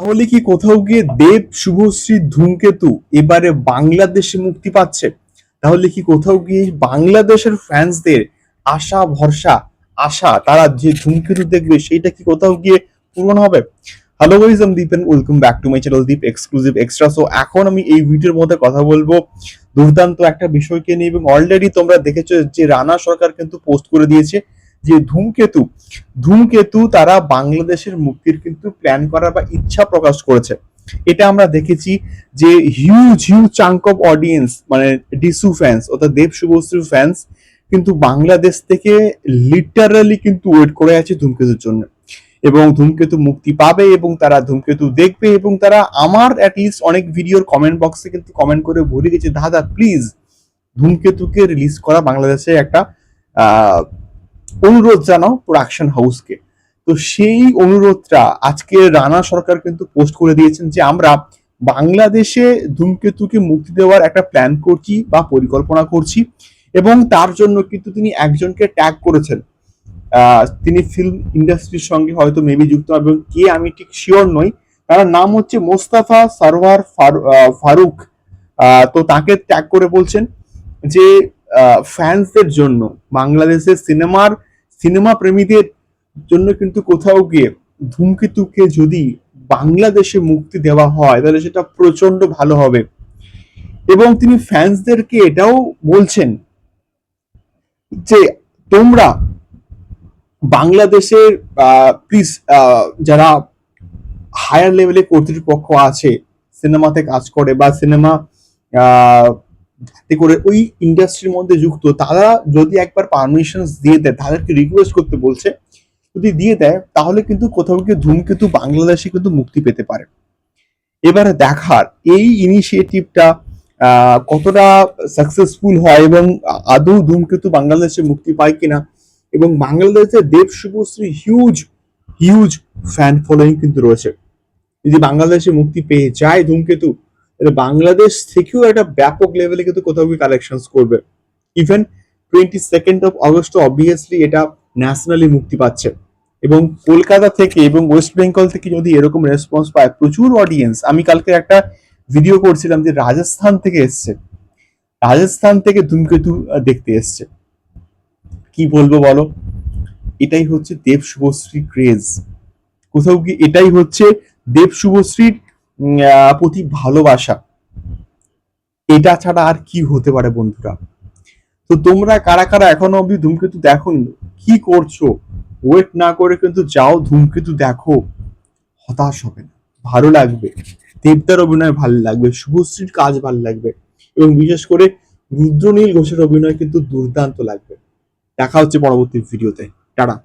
তাহলে কি কোথাও গিয়ে দেব শুভশ্রী ধূমকেতু এবারে বাংলাদেশে মুক্তি পাচ্ছে? তাহলে কি কোথাও গিয়ে বাংলাদেশের ফ্যান্সদের আশা, ভরসা, আশা, তারা যে ধূমকেতু দেখবে, সেইটা কি কোথাও গিয়ে পূরণ হবে? হ্যালো গাইজ আমি Deep welcome back to my channel Deep exclusive extra so এখন আমি এই ভিডিওর মধ্যে কথা বলব দুর্দান্ত একটা বিষয়কে নিয়ে এবং অলরেডি তোমরা দেখেছ যে রানা সরকার কিন্তু পোস্ট করে দিয়েছে। যে ধূমকেতু ধূমকেতু তারা বাংলাদেশের মুক্তির কিন্তু প্ল্যান করা বা ইচ্ছা প্রকাশ করেছে। এটা আমরা দেখেছি যে huge huge chunk of audience মানে ডিসু ফ্যান্স অর্থাৎ দেব শুভশ্রী ফ্যান্স কিন্তু বাংলাদেশ থেকে লিটারালি কিন্তু ওয়েট করে আছে ধূমকেতুর জন্য। এবং ধূমকেতু মুক্তি পাবে এবং তারা ধূমকেতু দেখবে এবং তারা আমার অ্যাটলিস্ট অনেক ভিডিওর কমেন্ট বক্সে কিন্তু কমেন্ট করে বলে গেছে দাদা প্লিজ ধূমকেতুকে রিলিজ করা বাংলাদেশে একটা অনুরোধ জানাও প্রোডাকশন হাউসকে তো সেই অনুরোধটা আজকে রানা সরকার কিন্তু পোস্ট করে দিয়েছেন যে আমরা বাংলাদেশে ধূমকেতুকে মুক্তি দেওয়ার একটা প্ল্যান করছি বা পরিকল্পনা করছি এবং তার জন্য কিন্তু তিনি একজনকে ট্যাগ করেছেন। তিনি ফিল্ম ইন্ডাস্ট্রির সঙ্গে হয়তো মেবি যুক্ত এবং কে আমি ঠিক শিওর নই। তার নাম হচ্ছে মোস্তাফা আহ, ফারুক। তো তাকে ট্যাগ করে বলছেন যে ফ্যান্সদের জন্য বাংলাদেশের সিনেমার সিনেমা প্রেমীদের জন্য কিন্তু কোথাও গিয়ে ধূমকেতুকে যদি বাংলাদেশে মুক্তি দেওয়া হয়, তাহলে সেটা প্রচণ্ড ভালো হবে। এবং তিনি ফ্যান্সদেরকে এটাও বলছেন যে, তোমরা বাংলাদেশের প্লিজ যারা হায়ার লেভেলে কর্তৃপক্ষ আছে, সিনেমাতে কাজ করে বা সিনেমা করে ওই ইন্ডাস্ট্রির মধ্যে যুক্ত, তারা যদি একবার পারমিশন দিয়ে দেয়, তাদেরকে রিকোয়েস্ট করতে বলছে, যদি দিয়ে দেয়, তাহলে কিন্তু কোথাও গিয়ে ধূমকেতু বাংলাদেশে কিন্তু মুক্তি পেতে পারে। এবারে দেখার, এই ইনিশিয়েটিভটা কতটা সাকসেসফুল হয় এবং আদৌ ধূমকেতু বাংলাদেশে মুক্তি পায় কিনা, এবং বাংলাদেশে Dev Subhashree huge huge fan following কিন্তু রয়েছে। যদি বাংলাদেশে মুক্তি পেয়ে যায় ধূমকেতু তাহলে বাংলাদেশ থেকেও একটা ব্যাপক লেভেলে কিন্তু কোথাও গিয়ে কালেকশন করবে। Even twenty second of August obviously এটা ন্যাশনালি মুক্তি পাচ্ছে। এবং কলকাতা থেকে এবং ওয়েস্ট বেঙ্গল থেকে যদি এরকম রেসপন্স পায়, প্রচুর অডিয়েন্স আমি কালকে একটা ভিডিও করছিলাম যে রাজস্থান থেকে এসছে। রাজস্থান থেকে ধূমকেতু দেখতে এসছে। কি বলব বলো? এটাই হচ্ছে দেব শুভশ্রী ক্রেজ কোথাও কি এটাই হচ্ছে দেব শুভশ্রীর প্রতি ভালোবাসা। এটা ছাড়া আর কি হতে পারে বন্ধুরা? তো তোমরা কারা কারা এখনও অব্দি ধূমকেতু দেখো কি করছ? ওয়েট না করে কিন্তু যাও, ধূমকেতু দেখো। হতাশ হবে না। ভালো লাগবে। দেবদার অভিনয় ভালো লাগবে। শুভশ্রীর কাজ ভালো লাগবে। এবং বিশেষ করে রুদ্রনীল ঘোষের অভিনয় কিন্তু দুর্দান্ত লাগবে। দেখা হচ্ছে পরবর্তী ভিডিওতে টাটা।